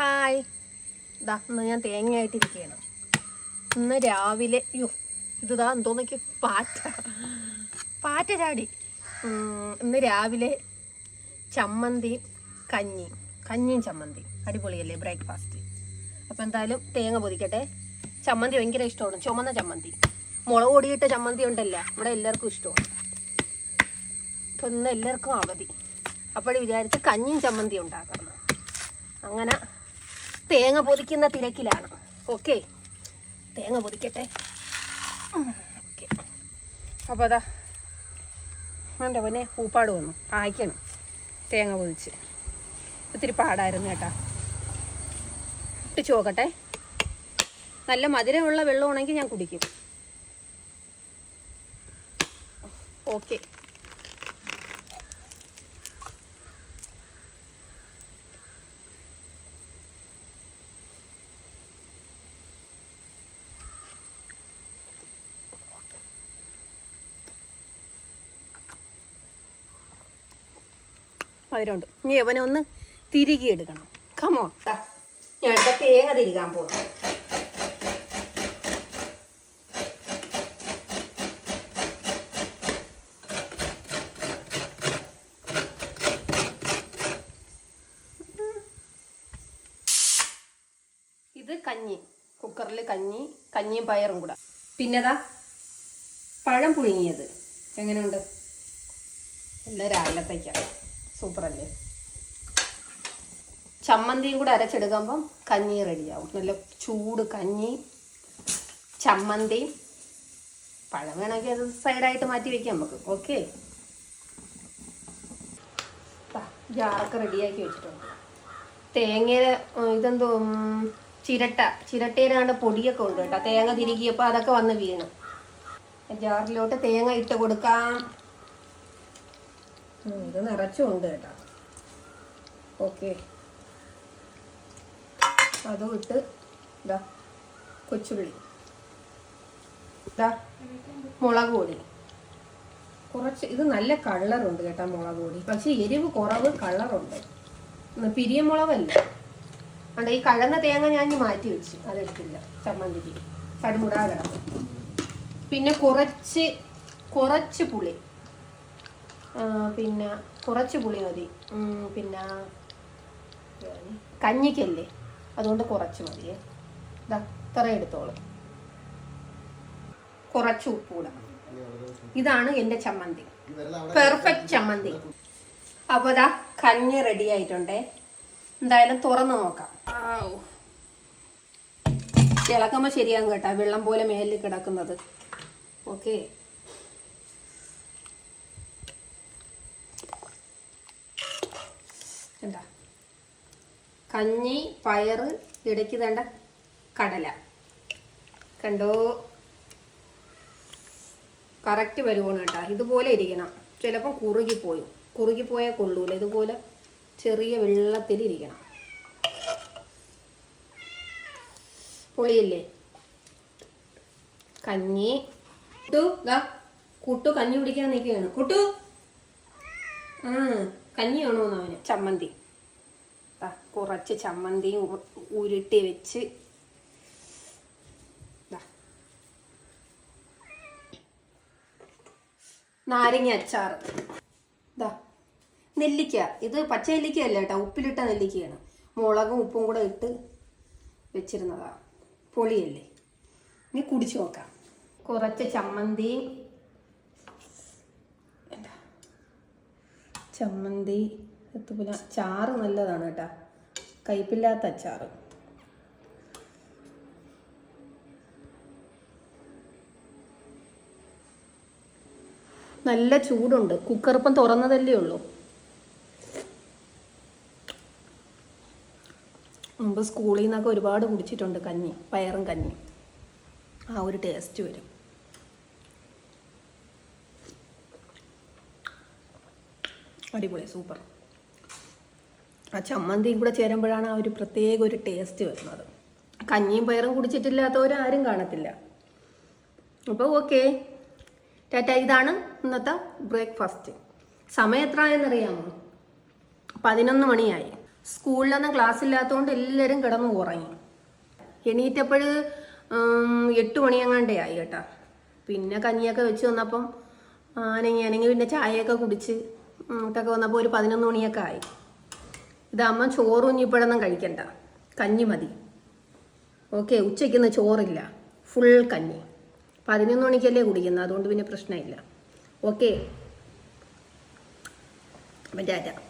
Hi. ഇതാ ഇന്ന് ഞാൻ തേങ്ങയായിട്ടിരിക്കുകയാണ് ഇന്ന് രാവിലെ യോ ഇതാ എന്തോന്നൊക്കെ പാറ്റ. പാറ്റ ചാടി ഇന്ന് രാവിലെ ചമ്മന്തി കഞ്ഞി കഞ്ഞിയും ചമ്മന്തി അടിപൊളിയല്ലേ ബ്രേക്ക്ഫാസ്റ്റ്. അപ്പോൾ എന്തായാലും തേങ്ങ പൊതിക്കട്ടെ. ചമ്മന്തി ഭയങ്കര ഇഷ്ടമാണ്. ചുമന്ന ചമ്മന്തി. മുളക് പൊടിയിട്ട ചമ്മന്തി ഉണ്ടല്ലോ. ഇവിടെ എല്ലാവർക്കും ഇഷ്ടമാണ്. അപ്പം ഇന്ന് എല്ലാവർക്കും അവധി. അപ്പോൾ വിചാരിച്ച് കഞ്ഞിയും ചമ്മന്തി ഉണ്ടാക്കണം. അങ്ങനെ തേങ്ങ പൊതിക്കുന്ന തിരക്കിലാണ്. ഓക്കെ തേങ്ങ പൊതിക്കട്ടെ. ഓക്കെ അപ്പോൾ അതാ എന്റെ പിന്നെ പൂപ്പാട് വന്നു. ആയിക്കണം തേങ്ങ പൊതിച്ച്. ഒത്തിരി പാടായിരുന്നു കേട്ടാ. ഇട്ട് ചോക്കട്ടെ. നല്ല മധുരമുള്ള വെള്ളമാണെങ്കിൽ ഞാൻ കുടിക്കും. ഓക്കെ മധുരമുണ്ട് ഇനി അവനെ ഒന്ന് തിരികെ എടുക്കണം. കമോ ഞാൻ തേങ്ങ തിരികാൻ പോകും ഇത് കഞ്ഞി. കുക്കറിൽ കഞ്ഞി കഞ്ഞിയും പയറും കൂടെ. പിന്നെതാ പഴം പുഴുങ്ങിയത്. എങ്ങനെയുണ്ട്? എല്ലാം രാവിലത്തേക്കാണ് സൂപ്പർ അല്ലേ ചമ്മന്തിയും കൂടെ അരച്ചെടുക്കുമ്പം കഞ്ഞി റെഡിയാവും. നല്ല ചൂട് കഞ്ഞി ചമ്മന്തിയും. പഴം വേണമെങ്കിൽ അത് സൈഡായിട്ട് മാറ്റി വെക്കാം നമുക്ക്. ഓക്കെ? ജാറൊക്കെ റെഡിയാക്കി വെച്ചിട്ടുണ്ട്. തേങ്ങയുടെ ഇതെന്തോ ചിരട്ട ചിരട്ടയിലാണ്ട് പൊടിയൊക്കെ ഉണ്ട് കേട്ടോ. തേങ്ങ തിരികിയപ്പോൾ അതൊക്കെ വന്ന് വീണു. ജാറിലോട്ട് തേങ്ങ ഇട്ട് കൊടുക്കാം. ഇത് നിറച്ചുണ്ട് കേട്ടോ. ഓക്കെ. അതും ഇട്ട് ഇതാ കൊച്ചുള്ളി. ഇതാ മുളക് പൊടി. കുറച്ച് ഇത് നല്ല കളറുണ്ട് കേട്ടോ മുളക് പൊടി. പക്ഷെ എരിവ് കുറവ് കളറുണ്ട് പിരിയ മുളകല്ല. അതുകൊണ്ട് ഈ കഴന്ന തേങ്ങ ഞാൻ മാറ്റി വെച്ചു. അതെടുത്തില്ല. ചമ്മന്തിക്ക്. കടുമുടാ പിന്നെ കുറച്ച് കുറച്ച് പുളി. പിന്നെ കുറച്ച് പുളി മതി. പിന്നെ കഞ്ഞിക്കല്ലേ? അതുകൊണ്ട് കുറച്ച് മതിയേ ഇതാ ഇത്ര എടുത്തോളൂ. കുറച്ച് ഉപ്പ് കൂടെ ഇതാണ് എന്റെ ചമ്മന്തി. പെർഫെക്റ്റ് ചമ്മന്തി. അപ്പോൾ ഇതാ കഞ്ഞി റെഡി ആയിട്ടുണ്ടേ. എന്തായാലും തുറന്നു നോക്കാം. ഇളക്കുമ്പോൾ ശരിയാകും കേട്ടോ. വെള്ളം പോലെ മേലിൽ കിടക്കുന്നത്. ഓക്കെ എന്താ? കഞ്ഞി പയറ് ഇടയ്ക്ക് വേണ്ട കടല. കണ്ടോ? കറക്റ്റ് വരുവാണ് കേട്ടോ. ഇതുപോലെ ഇരിക്കണം. ചിലപ്പം കുറുകിപ്പോയി. കുറുകിപ്പോയാൽ കൊള്ളൂല. ഇതുപോലെ ചെറിയ വെള്ളത്തിൽ ഇരിക്കണം. പൊളിയല്ലേ? കഞ്ഞി. കുട്ടു കുട്ടു കഞ്ഞി കുടിക്കാൻ നിൽക്കുകയാണ്. കുട്ടു. ആ. കഞ്ഞി വേണോന്ന് അവന് ചമ്മന്തി കുറച്ച് ചമ്മന്തിയും ഉരുട്ടി വെച്ച്. നാരങ്ങ അച്ചാർ ഇതാ നെല്ലിക്ക. ഇത് പച്ച നെല്ലിക്ക അല്ല കേട്ടോ ഉപ്പിലിട്ട നെല്ലിക്കയാണ്. മുളകും ഉപ്പും കൂടെ ഇട്ട് വെച്ചിരുന്നതാ. പൊളിയല്ലേ. ഇനി കുടിച്ചു നോക്കാം. കുറച്ച് ചമ്മന്തി ചമ്മന്തി എത്തുപില ചാറ് നല്ലതാണ് കേട്ടോ. കയ്പില്ലാത്ത അച്ചാറ്. നല്ല ചൂടുണ്ട്. കുക്കർ ഇപ്പം തുറന്നതല്ലേ ഉള്ളൂ. മുമ്പ് സ്കൂളിൽ നിന്നൊക്കെ ഒരുപാട് കുടിച്ചിട്ടുണ്ട് കഞ്ഞി പയറും കഞ്ഞി. ആ ഒരു ടേസ്റ്റ് വരും. അടിപൊളി സൂപ്പർ. ആ ചമ്മന്തിയും കൂടെ ചേരുമ്പോഴാണ് ആ ഒരു പ്രത്യേക ഒരു ടേസ്റ്റ് വരുന്നത്. കഞ്ഞിയും പയറും കുടിച്ചിട്ടില്ലാത്തവരാരും കാണത്തില്ല. അപ്പോൾ ഓക്കെ ടാറ്റ ഇതാണ് ഇന്നത്തെ ബ്രേക്ക്ഫാസ്റ്റ് സമയം എത്ര ആയെന്നറിയാമോ പതിനൊന്ന് മണിയായി. സ്കൂളിലൊന്നും ക്ലാസ് ഇല്ലാത്തതുകൊണ്ട് എല്ലാവരും കിടന്നു ഉറങ്ങി എണീറ്റപ്പോൾ എട്ട് മണിയെങ്ങാണ്ടേ ആയി കേട്ടാ. പിന്നെ കഞ്ഞിയൊക്കെ വെച്ച് വന്നപ്പം അനങ്ങി അനങ്ങി പിന്നെ ചായയൊക്കെ കുടിച്ച് ഇട്ടൊക്കെ വന്നപ്പോൾ ഒരു പതിനൊന്ന് മണിയൊക്കെ ആയി. ഇതമ്മ ചോറും ഇപ്പോഴൊന്നും കഴിക്കണ്ട. കഞ്ഞി മതി. ഓക്കെ ഉച്ചയ്ക്കൊന്ന് ചോറില്ല. ഫുൾ കഞ്ഞി. പതിനൊന്ന് മണിക്കല്ലേ കുടിക്കുന്നത് അതുകൊണ്ട് പിന്നെ പ്രശ്നമില്ല. ഓക്കെ. ടാറ്റ.